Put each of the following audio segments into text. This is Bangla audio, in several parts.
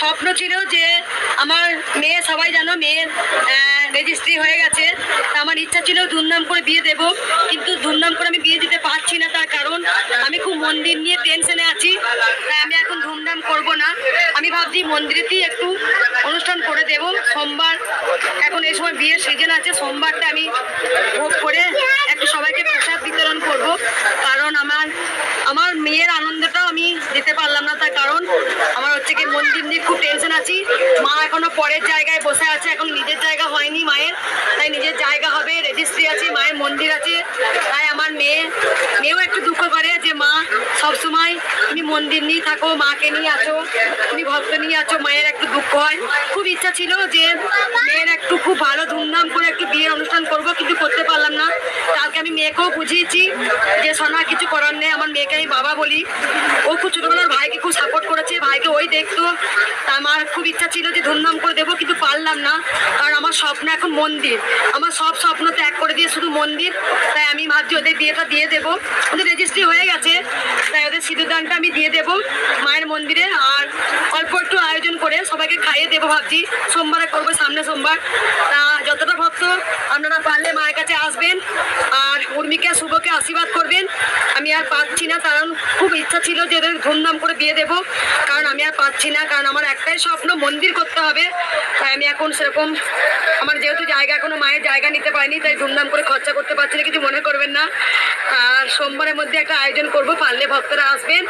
স্বপ্ন ছিল যে আমার মেয়ে, সবাই জানো মেয়ের রেজিস্ট্রি হয়ে গেছে। আমার ইচ্ছা ছিল ধুমধাম করে বিয়ে দেব, কিন্তু ধুমধাম করে আমি বিয়ে দিতে পারছি না তার কারণ আমি খুব মন্দির নিয়ে টেনশনে আছি, তাই আমি এখন ধুমধাম করব না। আমি ভাবছি মন্দিরেতেই একটু অনুষ্ঠান করে দেব। সোমবার এখন এই সময় বিয়ের সিজন আছে, সোমবারটা আমি ভোগ করে একটু সবাইকে প্রসাদ বিতরণ করব কারণ আমার আমার মেয়ের আনন্দটাও আমি দিতে পারলাম না তার কারণ আমার মন্দির নিয়ে খুব টেনশন আছি। মা এখনও পরের জায়গায় বসে আছে, এখন নিজের জায়গা হয়নি মায়ের, তাই নিজের জায়গা হবে রেজিস্ট্রি আছে, মায়ের মন্দির আছে, তাই আমার মেয়ে, মেয়েও একটু দুঃখ করে যে মা সবসময় তুমি মন্দির নিয়ে থাকো, মাকে নিয়ে আছো, তুমি ভক্ত নিয়ে আছো, মায়ের একটু দুঃখ হয়। খুব ইচ্ছা ছিল যে মেয়ের একটু খুব ভালো ধুমধাম করে একটু বিয়ের অনুষ্ঠান করব, কিন্তু করতে পারলাম না। কালকে আমি মেয়েকেও বুঝিয়েছি যে, সোনা, কিছু করার নেই, আমার মেয়েকে আমি বাবা বলি। ও খুব ভাইকে ওই দেখতো তা আমার খুব ইচ্ছা ছিল যে ধুমধাম করে দেবো, কিন্তু পারলাম না। কারণ আমার স্বপ্ন এখন মন্দির। আমার সব স্বপ্ন ত্যাগ করে দিয়ে শুধু মন্দির। তাই আমি ভাবছি ওদের বিয়েটা দিয়ে দেবো। ওদের রেজিস্ট্রি হয়ে গেছে। তাই ওদের সিঁদুরদানটা আমি দিয়ে দেবো মায়ের মন্দিরে। আর অল্প একটু আয়োজন করে সবাইকে খাইয়ে দেবো ভাবছি। সোমবারে করব সামনে সোমবার। তা যতটা ভক্ত আপনারা পারলে মায়ের কাছে আসবেন। আর উর্মিকে, শুভকে আশীর্বাদ আমি আর পাচ্ছি না, কারণ খুব ইচ্ছা ছিল যে এদের ধুমধাম করে বিয়ে দেব। কারণ আমি আর পাচ্ছি না, কারণ আমার একটাই স্বপ্ন মন্দির করতে হবে। তাই আমি এখন সেরকম আমার যেহেতু জায়গা এখনও মায়ের জায়গা নিতে পারিনি, তাই ধুমধাম করে খরচা করতে পারছি না, কিছু মনে করবেন না। আর সোমবারের মধ্যে একটা আয়োজন করব, পারলে ভক্তরা আসবেন।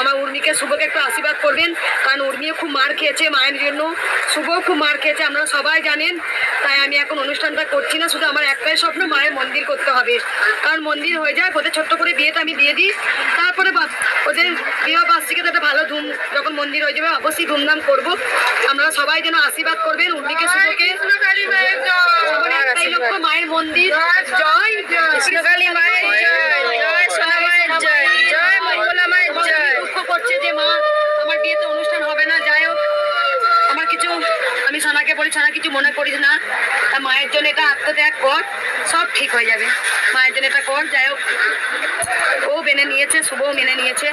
আমার উর্মিকে শুভকে একটু আশীর্বাদ করবেন। কারণ উর্মিও খুব মার খেয়েছে মায়ের জন্য। শুভও খুব মার খেয়েছে আপনারা সবাই জানেন। তাই আমি এখন অনুষ্ঠানটা করছি না শুধু আমার একটাই স্বপ্ন মায়ের মন্দির করতে হবে। কারণ মন্দির হয়ে যায় ওদের ছোট্ট করে বিয়েটা আমি দিয়ে দিই। তারপরে বা- ওদের বিবাহ বার্ষিকীতে একটা ভালো ধুম যখন মন্দির হয়ে যাবে অবশ্যই ধুমধাম করব। আপনারা সবাই যেন আশীর্বাদ করবেন উর্মিকে শুভকে। মায়ের মন্দির। জয় জয় জয় সোনা মায়ের জয় জয় মঙ্গলা মায়ের জয় দুঃখ করছে যে মা আমার বিয়েতে অনুষ্ঠান হবে না যাই হোক আমার কিছু আমি ছাড়া কিছু মনে করিস না। তা মায়ের জন্য এটা আত্মত্যাগ কর, সব ঠিক হয়ে যাবে। মায়ের জন্য এটা কর, যাই হোক। ও মেনে নিয়েছে, শুভও মেনে নিয়েছে।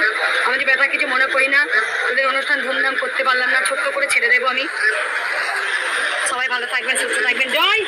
আমি যে কিছু মনে করি না, তোদের অনুষ্ঠান ধুমধাম করতে পারলাম না, ছোট্ট করে ছেড়ে দেবো আমি। সবাই ভালো থাকবেন, সুস্থ থাকবেন। জয়!